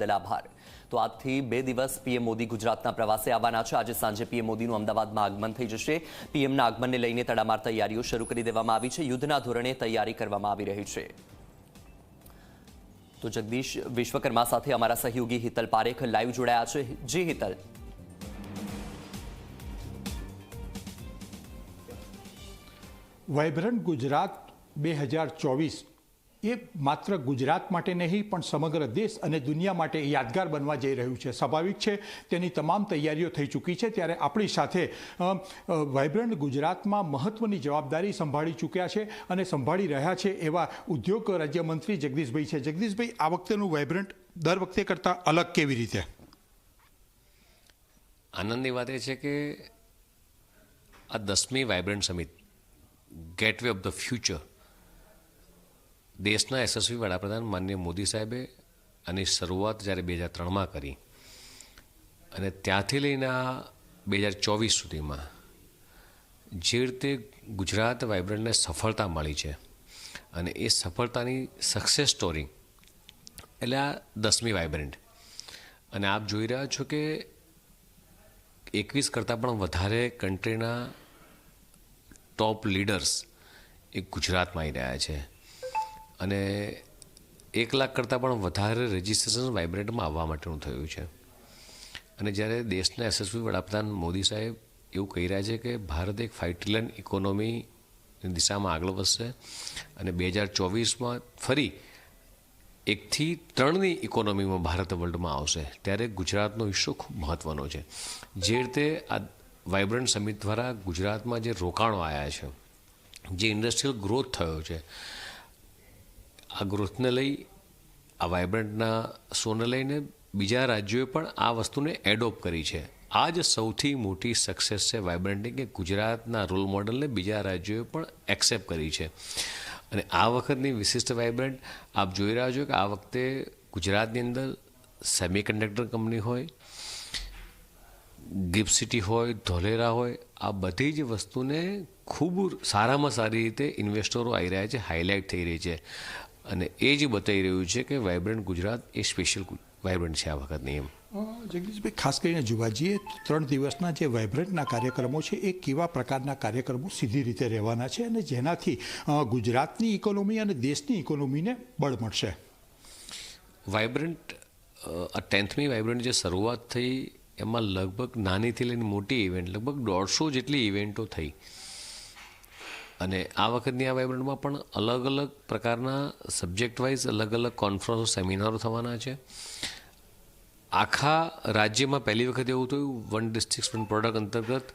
બદલ આભાર. તો આજથી બે દિવસ પીએમ મોદી ગુજરાતના પ્રવાસે આવવાના છે. આજે સાંજે પીએમ મોદીનું અમદાવાદમાં આગમન થઈ જશે. પીએમના આગમનને લઈને તડામાર તૈયારીઓ શરૂ કરી દેવામાં આવી છે. યુદ્ધના ધોરણે તૈયારી કરવામાં આવી રહી છે. તો જગદીશ વિશ્વકર્મા સાથે અમારા સહયોગી હિતલ પારેખ લાઈવ જોડાયા છે. જી હિતલ. વાઇબ્રન્ટ ગુજરાત બે હજાર ચોવીસ એ માત્ર ગુજરાત માટે નહીં, પણ સમગ્ર દેશ અને દુનિયા માટે યાદગાર બનવા જઈ રહ્યું છે. સ્વાભાવિક છે, તેની તમામ તૈયારીઓ થઈ ચૂકી છે, ત્યારે આપણી સાથે વાઇબ્રન્ટ ગુજરાતમાં મહત્વની જવાબદારી સંભાળી ચૂક્યા છે અને સંભાળી રહ્યા છે એવા ઉદ્યોગ રાજ્યમંત્રી જગદીશભાઈ છે. જગદીશભાઈ, આ વખતેનું વાઇબ્રન્ટ દર વખતે કરતાં અલગ કેવી રીતે? આનંદની વાત એ છે કે આ દસમી vibrant summit gateway of the future દેશના યશસ્વી વડાપ્રધાન માનનીય મોદી સાહેબે આની શરૂઆત જ્યારે બે હજાર ત્રણમાં કરી અને ત્યાંથી લઈને આ બે હજાર ચોવીસ સુધીમાં જે રીતે ગુજરાત વાઇબ્રન્ટને સફળતા મળી છે અને એ સફળતાની સક્સેસ સ્ટોરી એટલે આ દસમી વાઇબ્રન્ટ અને આપ જોઈ રહ્યા છો કે એકવીસ કરતાં પણ વધારે કન્ટ્રીના ટોપ લીડર્સ એ ગુજરાતમાં આવી રહ્યા છે. અને એક લાખ કરતાં પણ વધારે રજિસ્ટ્રેશન વાઇબ્રન્ટમાં આવવા માટેનું થયું છે. અને જ્યારે દેશના યશસ્વી વડાપ્રધાન મોદી સાહેબ એવું કહી રહ્યા છે કે ભારત એક ફાઇવ ટ્રિલિયન ઇકોનોમી દિશામાં આગળ વધશે અને બે હજાર ચોવીસમાં ફરી એકથી ત્રણની ઇકોનોમીમાં ભારત વર્લ્ડમાં આવશે, ત્યારે ગુજરાતનો હિસ્સો ખૂબ મહત્ત્વનો છે. જે રીતે આ વાઇબ્રન્ટ સમિટ દ્વારા ગુજરાતમાં જે રોકાણો આવ્યા છે, જે ઇન્ડસ્ટ્રીયલ ગ્રોથ થયો છે આ ગ્રોથને લઈ, આ વાઇબ્રન્ટના શોને લઈને બીજા રાજ્યોએ પણ આ વસ્તુને એડોપ્ટ કરી છે. આ જ સૌથી મોટી સક્સેસ છે વાઇબ્રન્ટની કે ગુજરાતના રોલ મોડલને બીજા રાજ્યોએ પણ એક્સેપ્ટ કરી છે. અને આ વખતની વિશિષ્ટ વાઇબ્રન્ટ આપ જોઈ રહ્યા છો કે આ વખતે ગુજરાતની અંદર સેમિકન્ડક્ટર કંપની હોય ગિફ્ટ સિટી હોય, ધોલેરા હોય, આ બધી જ વસ્તુને ખૂબ સારામાં સારી રીતે ઇન્વેસ્ટરો આવી રહ્યા છે હાઇલાઇટ થઈ રહી છે. અને એ જ બતાવી રહ્યું છે કે વાઇબ્રન્ટ ગુજરાત એ સ્પેશિયલ વાઇબ્રન્ટ છે આ વખતની એમ. જગદીશભાઈ ખાસ કરીને જુવાજીએ ત્રણ દિવસના જે વાઇબ્રન્ટના કાર્યક્રમો છે એ કેવા પ્રકારના કાર્યક્રમો સીધી રીતે રહેવાના છે અને જેનાથી ગુજરાતની ઇકોનોમી અને દેશની ઇકોનોમીને બળ મળશે? વાઇબ્રન્ટ આ ટેન્થમી વાઇબ્રન્ટ જે શરૂઆત થઈ એમાં લગભગ નાનીથી લઈને મોટી ઇવેન્ટ લગભગ દોઢસો જેટલી ઇવેન્ટો થઈ. અને આ વખતની આ વાઇબ્રન્ટમાં પણ અલગ અલગ પ્રકારના સબ્જેક્ટ વાઇઝ અલગ અલગ કોન્ફરન્સો સેમિનારો થવાના છે. આખા રાજ્યમાં પહેલી વખત એવું થયું વન ડિસ્ટ્રિક્ટ વન પ્રોડક્ટ અંતર્ગત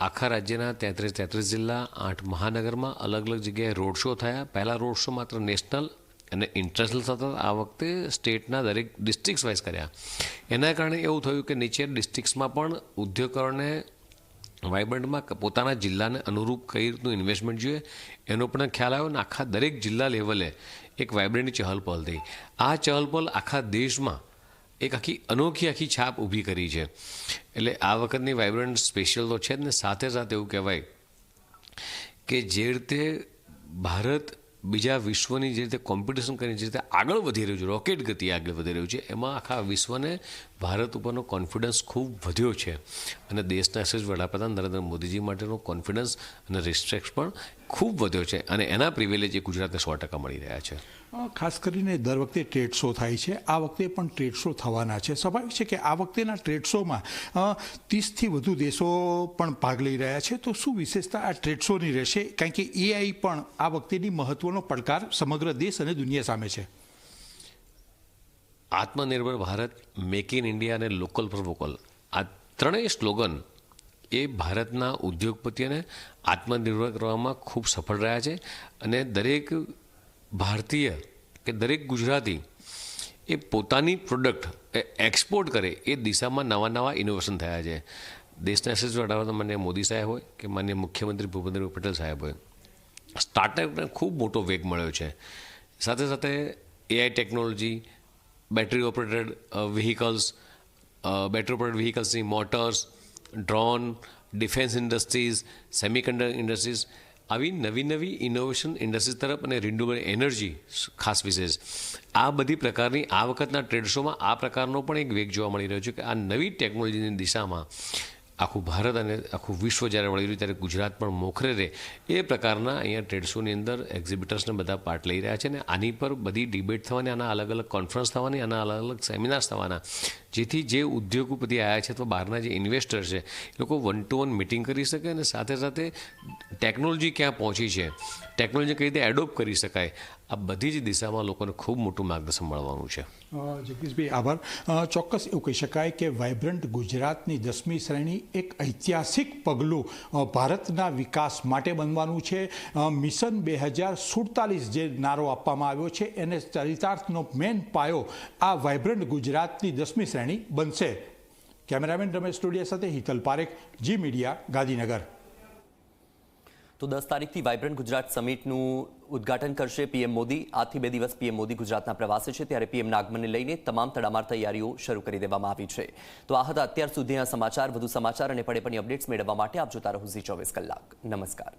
આખા રાજ્યના તેત્રીસ તેત્રીસ જિલ્લા, આઠ મહાનગરમાં અલગ અલગ જગ્યાએ રોડ શો થયા. પહેલાં રોડ શો માત્ર નેશનલ અને ઇન્ટરનેશનલ થતા આ વખતે સ્ટેટના દરેક ડિસ્ટ્રિક્ટ વાઇઝ કર્યા. એના કારણે એવું થયું કે નીચે ડિસ્ટ્રિક્ટ્સમાં પણ ઉદ્યોગકારોને વાઇબ્રન્ટમાં પોતાના જિલ્લાને અનુરૂપ કઈ રીતનું ઇન્વેસ્ટમેન્ટ જોઈએ, એનો પણ ખ્યાલ આવ્યો અને આખા દરેક જિલ્લા લેવલે એક વાઇબ્રન્ટની ચહલપહલ થઈ. આ ચહલપહલ આખા દેશમાં એક આખી અનોખી આખી છાપ ઊભી કરી છે. એટલે આ વખતની વાઇબ્રન્ટ સ્પેશિયલ તો છે જ ને, સાથે સાથે એવું કહેવાય કે જે રીતે ભારત બીજા વિશ્વની જે રીતે કોમ્પિટિશન કરીને જે રીતે આગળ વધી રહ્યું છે રોકેટ ગતિ આગળ વધી રહ્યું છે, એમાં આખા વિશ્વને ભારત ઉપરનો કોન્ફિડન્સ ખૂબ વધ્યો છે અને દેશના યશસ્વી વડાપ્રધાન નરેન્દ્ર મોદીજી માટેનો કોન્ફિડન્સ અને રિસ્ટ્રેક્ટ પણ ખૂબ વધ્યો છે અને એના પ્રિવિલેજ એ ગુજરાતને સો ટકા મળી રહ્યા છે. ખાસ કરીને દર વખતે ટ્રેડ શો થાય છે. આ વખતે પણ ટ્રેડ શો થવાના છે. સ્વાભાવિક છે કે આ વખતેના ટ્રેડ શોમાં ત્રીસથી વધુ દેશો પણ ભાગ લઈ રહ્યા છે. તો શું વિશેષતા આ ટ્રેડ શોની રહેશે? કારણ કે એઆઈ પણ આ વખતેની મહત્વનો પડકાર સમગ્ર દેશ અને દુનિયા સામે છે. આત્મનિર્ભર ભારત, મેક ઇન ઇન્ડિયા અને લોકલ ફોર વોકલ. આ ત્રણેય સ્લોગન એ ભારતના ઉદ્યોગપતિઓને આત્મનિર્ભર કરવામાં ખૂબ સફળ રહ્યા છે અને દરેક ભારતીય કે દરેક ગુજરાતી એ પોતાની પ્રોડક્ટ એ એક્સપોર્ટ કરે એ દિશામાં નવા નવા ઇનોવેશન થયા છે. દેશના યશસ્વી વડાપ્રધાન માન્ય મોદી સાહેબ હોય કે માન્ય મુખ્યમંત્રી ભૂપેન્દ્ર પટેલ સાહેબ હોય. સ્ટાર્ટઅપને ખૂબ મોટો વેગ મળ્યો છે. સાથે સાથે AI technology battery operated vehicles battery operated વ્હીકલ્સની motors drone defence industries semiconductor industries આવી નવી નવી ઇનોવેશન ઇન્ડસ્ટ્રીઝ તરફ અને રિન્યુએબલ એનર્જી ખાસ વિશેષ. આ બધી પ્રકારની આ વખતના ટ્રેડ શોમાં આ પ્રકારનો પણ એક વેગ જોવા મળી રહ્યો છે કે આ નવી ટેકનોલોજીની દિશામાં આખું ભારત અને આખું વિશ્વ જ્યારે વળી રહ્યું, ત્યારે ગુજરાત પણ મોખરે રહે. એ પ્રકારના અહીંયા ટ્રેડ શોની અંદર એક્ઝિબિટર્સને બધા પાર્ટ લઈ રહ્યા છે અને આની પર બધી ડિબેટ થવાની, આના અલગ અલગ કોન્ફરન્સ થવાની, આના અલગ અલગ સેમિનાર્સ થવાના. જેથી જે ઉદ્યોગોપતિ આવ્યા છે અથવા બહારના જે ઇન્વેસ્ટર છે, એ લોકો વન ટુ વન મિટિંગ કરી શકે અને સાથે સાથે ટેકનોલોજી ક્યાં પહોંચી છે ટેકનોલોજી કઈ રીતે એડોપ્ટ કરી શકાય, આ બધી જ દિશામાં લોકોને ખૂબ મોટું માર્ગદર્શન મળવાનું છે. જગદીશભાઈ આભાર. ચોક્કસ એવું કહી શકાય કે વાઇબ્રન્ટ ગુજરાતની દસમી શ્રેણી એક ઐતિહાસિક પગલું ભારતના વિકાસ માટે બનવાનું છે. મિશન બે હજાર સુડતાલીસ જે નારો આપવામાં આવ્યો છે, એને ચરિતાર્થનો મેન પાયો આ વાઇબ્રન્ટ ગુજરાતની દસમી શ્રેણી બનશે. કેમેરામેન રમેશ સ્ટુડિયો સાથે હિતલ પારેખ, જી મીડિયા ગાંધીનગર. તો દસ તારીખથી વાઇબ્રન્ટ ગુજરાત સમિટનું ઉદ્ઘાટન કરશે પીએમ મોદી. આથી બે દિવસ પીએમ મોદી ગુજરાતના પ્રવાસે છે, ત્યારે પીએમના આગમનને લઈને તમામ તડામાર તૈયારીઓ શરૂ કરી દેવામાં આવી છે. તો આ હતા અત્યાર સુધીના સમાચાર. વધુ સમાચાર અને પડે અપડેટ્સ મેળવવા માટે આપ જોતા રહો ઝી ચોવીસ કલાક. નમસ્કાર.